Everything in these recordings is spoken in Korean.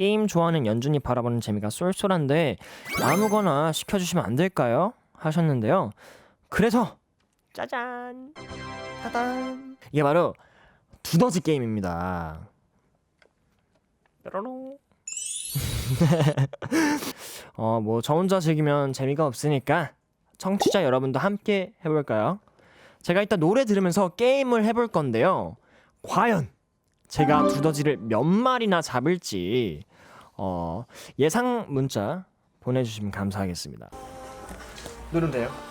게임 좋아하는 연준이 바라보는 재미가 쏠쏠한데 아무거나 시켜주시면 안 될까요? 하셨는데요. 그래서 짜잔 따단 이게 바로 두더지 게임입니다. 뾰로롱. 어, 뭐 저 혼자 즐기면 재미가 없으니까 청취자 여러분도 함께 해볼까요? 제가 이따 노래 들으면서 게임을 해볼 건데요. 과연 제가 두더지를 몇 마리나 잡을지 어, 예상 문자 보내주시면 감사하겠습니다. 누르면 돼요.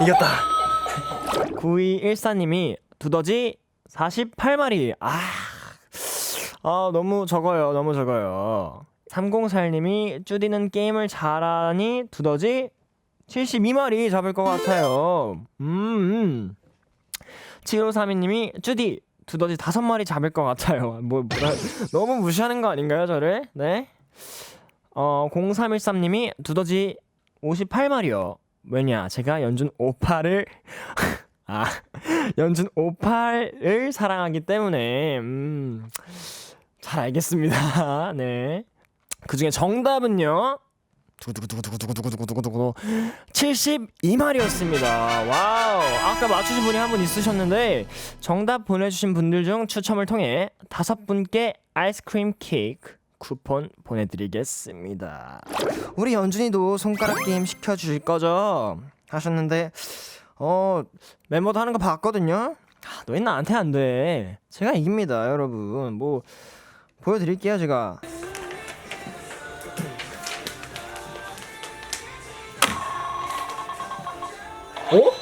이겼다. 9214님이 두더지 48마리. 아, 아 너무 적어요. 너무 적어요. 3041님이 쭈디는 게임을 잘하니 두더지 72마리 잡을 것 같아요. 음. 음. 7532님이 쭈디 두더지 5마리 잡을 것 같아요. 뭐, 뭐라, 너무 무시하는 거 아닌가요, 저를? 네. 어, 0313님이 두더지 58마리요. 왜냐 제가 연준 오빠를 아 연준 오빠를 사랑하기 때문에 음, 잘 알겠습니다. 네. 그 중에 정답은요. 두구두구두구두구두구두구두구두구 72마리였습니다. 와우. 아까 맞추신 분이 한 분 있으셨는데 정답 보내 주신 분들 중 추첨을 통해 다섯 분께 아이스크림 케이크 쿠폰 보내 드리겠습니다. 우리 연준이도 손가락 게임 시켜 줄 거죠? 하셨는데 어, 멤버도 하는 거 봤거든요. 너희 나한테 안 돼. 제가 이깁니다, 여러분. 뭐 보여 드릴게요, 제가. 어?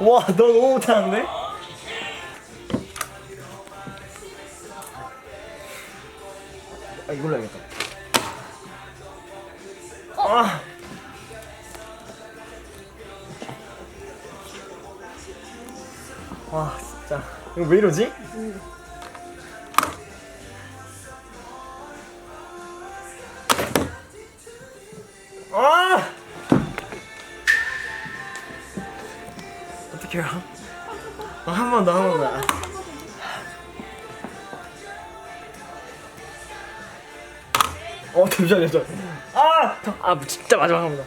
와, 너 너무 못하는데? 아, 이걸로 해야겠다. 아! 와, 진짜. 이거 왜 이러지? 아! 어떡해요? 아, 한번 더, 한 번 더. 어, 잠시만요, 저. 아! 저, 아, 진짜 마지막 한 번 더.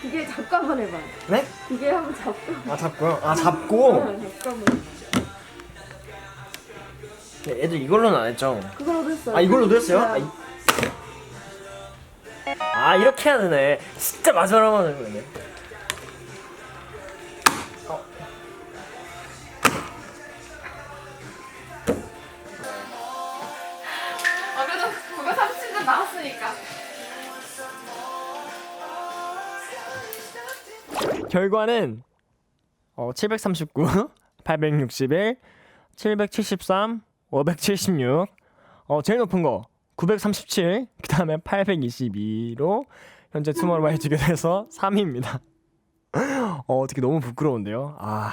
기계 한번 해봐. 네? 기계 한번 잡고. 아, 잡고요? 아, 잡고? 어, 잡고 한번. 애들 이걸로는 안 했죠? 그걸로도 했어요. 아, 이걸로도 했어요? 아, 네. 이... 아 이렇게 해야 되네. 진짜 마지막으로 하는 거네. 결과는 어, 739, 861, 773, 576. 어, 제일 높은 거 937, 그 다음에 822로 현재 투모로우 해주게 돼서 3위입니다. 어, 어떻게 너무 부끄러운데요? 아.